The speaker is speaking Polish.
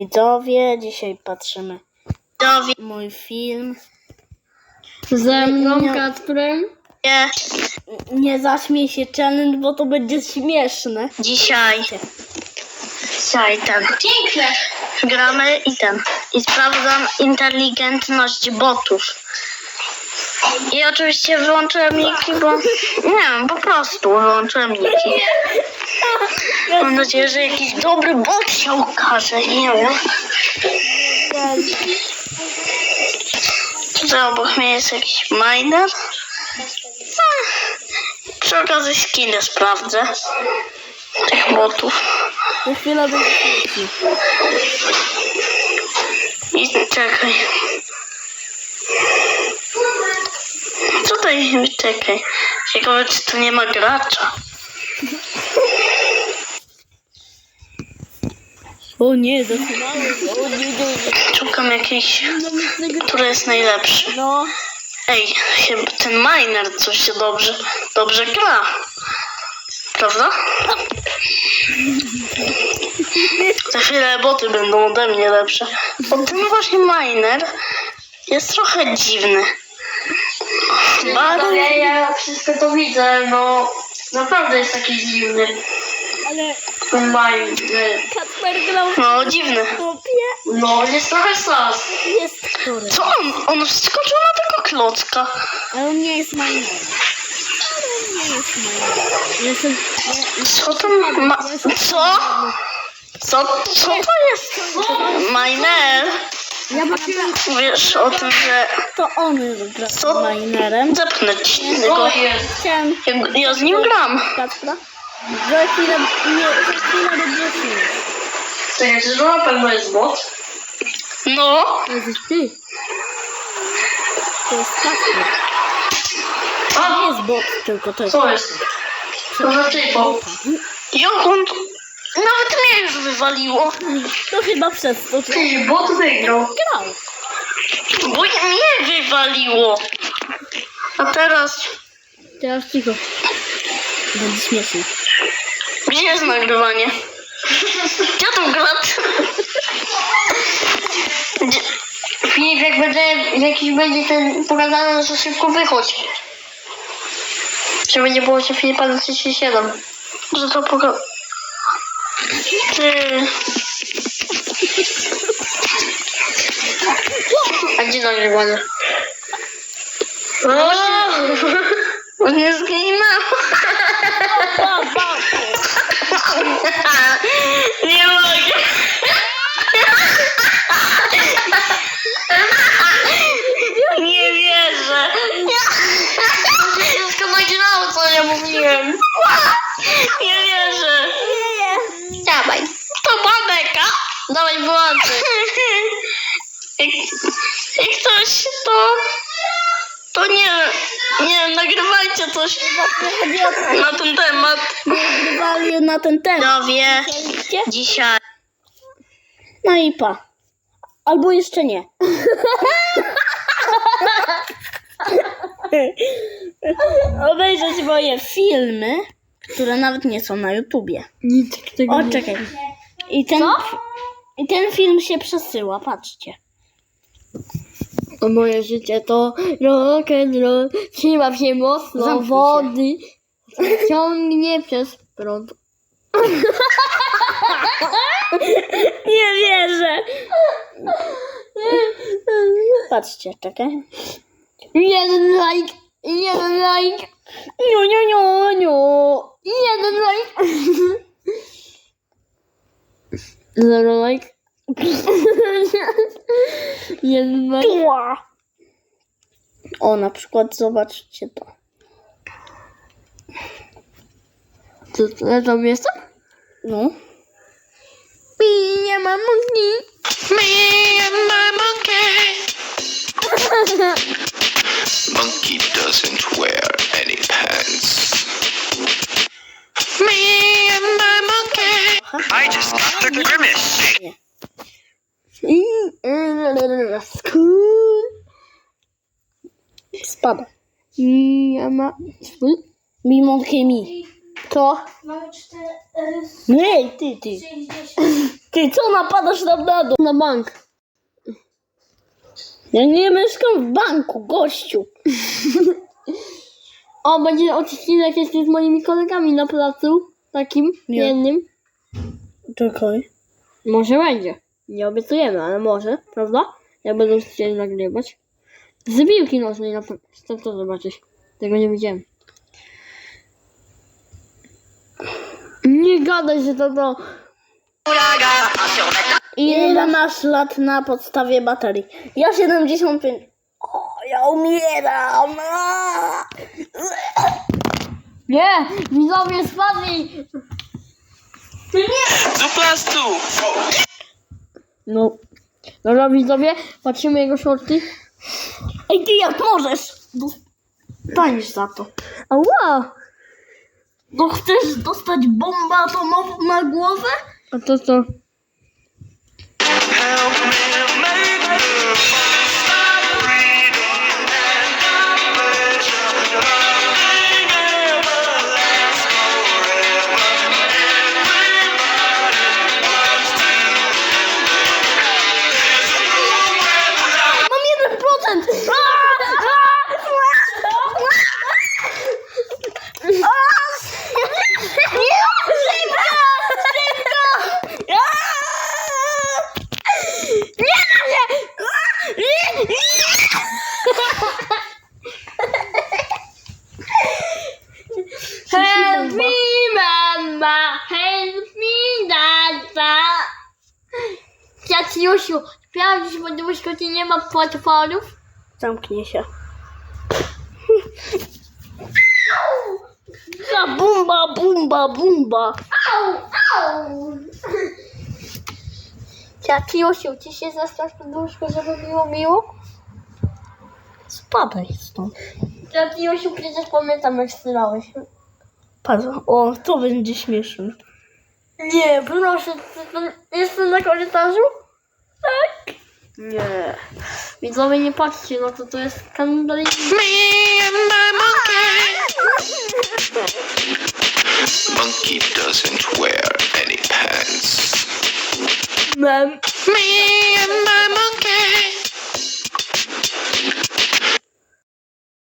Widzowie, dzisiaj patrzymy Widzowie, mój film. Ze mną Nie. Kacprem. Nie zaśmiej się challenge, bo to będzie śmieszne. dzisiaj, dzisiaj ten, gramy i ten, i sprawdzam inteligentność botów. I oczywiście wyłączyłem Niki, bo nie wiem, po prostu wyłączyłem Niki. Mam nadzieję, że jakiś dobry bot się ukaże, nie wiem. Tutaj obok mnie jest jakiś miner. Przy okazji skiny sprawdzę. Tych botów. Za chwilę będzie śmiesznie. I czekaj. Tutaj, czekaj. Ciekawe, czy tu nie ma gracza. O nie, zaczynamy. O nie. Szukam jakiejś, który jest najlepszy. No, Ej, chyba ten miner coś się dobrze, dobrze gra. Prawda? Za chwilę boty będą ode mnie lepsze. Bo ten właśnie miner jest trochę dziwny. Bardzo... Ja, ja wszystko to widzę, no naprawdę jest taki dziwny. Ale Combine. Kacper grał w No, dziwny. topie. No, jest trochę sas. Jest który. Co on? On wskoczył na tego klocka. Ale on nie jest minerem. Ale on nie jest minerem. Jestem... Co to ma... Co? Co, co to jest? Miner? ja patrzyłem, Wiesz o tym, że... to on gra Co? minerem. Zepnę ci Co tego. jest? Chciałem Ja, ja z nim gram. Kacpra. Za chwilę, nie, za chwilę będzie śmiesz. Czekaj, czy to na pewno jest bot? No. To jest ty. To jest Kacper. To nie jest bot, tylko to jest co jest? To za typo. Jak on... Nawet mnie już wywaliło. To chyba przez to, że Ty, bot wygrał. grał. Bo mnie wywaliło. A teraz... Teraz cicho. Będzie śmiesznie. Gdzie jest nagrywanie? Gdzie to grać? Gdzie... Filip, jak będzie, jakiś będzie ten pokazany, to szybko wychodź. Żeby nie było się Filipa na 37. Że to poka... Ty... A gdzie nagrywanie? O, on nie zginął. Nie mogę. Nie wierzę. Wszystko nagrało, co ja mówiłem. Nie wierzę. Dawaj. To była beka. Dawaj, wyłączę. Jak, jak coś, to... To nie... Nie nagrywajcie coś Chodzi o to, na ten temat. nagrywali na ten temat. Widzicie? Dzisiaj. No i pa. Albo jeszcze nie. Obejrzeć moje filmy, które nawet nie są na YouTubie. Nic tego O, czekaj. I ten, I ten film się przesyła, patrzcie. O moje życie to rock and roll. Trzyma się mocno Zamknij wody. Ciągnie przez prąd. Nie wierzę. Patrzcie, czekaj. Jeden like. Jeden like. Niu, niu, niu, niu. Jeden like. Zero like. Tua. O, na przykład zobaczcie to. Co, ja tam jestem? No. Nie mam mózgi. Spada. Nie ma. Mimo chemii. To. Mamy cztery, Nie, ty, ty. 60. Ty co napadasz nam na dół? Na bank. Ja nie mieszkam w banku, gościu. O, będzie odcinek jeszcze z moimi kolegami na placu. Takim, Nie. jednym. Czekaj. Może będzie. Nie obiecujemy, ale może, prawda? Jak będą chcieli nagrywać. Z piłki nożnej na pewno. Chcę to zobaczyć. Tego nie widziałem. Nie gadaj, że to to. Ile masz lat na podstawie baterii? Ja 75. O, ja umieram. Aaa! Nie! Widzowie spadli! Zuplastu! No. Dobra, widzowie, patrzymy jego shorty. Ej, ty jak możesz? Dostaniesz za to. Ała! No chcesz dostać bombę atomową na głowę? A to co? Help me make Ciaciusiu, sprawdzisz, bo Duszko ci nie ma potworów? Zamknij się. Za bumba, bumba, bumba. Au, au! Ciaciusiu, ci się zastrasz Duszko, żeby było miło? Spadaj stąd. Ciaciusiu, przecież pamiętam jak strzelałeś. Patrz, o, to będzie śmieszne. Nie, proszę, jestem na korytarzu? Tak. Nie. Widzowie, nie patrzcie, no to to jest skandal. Me and my monkey.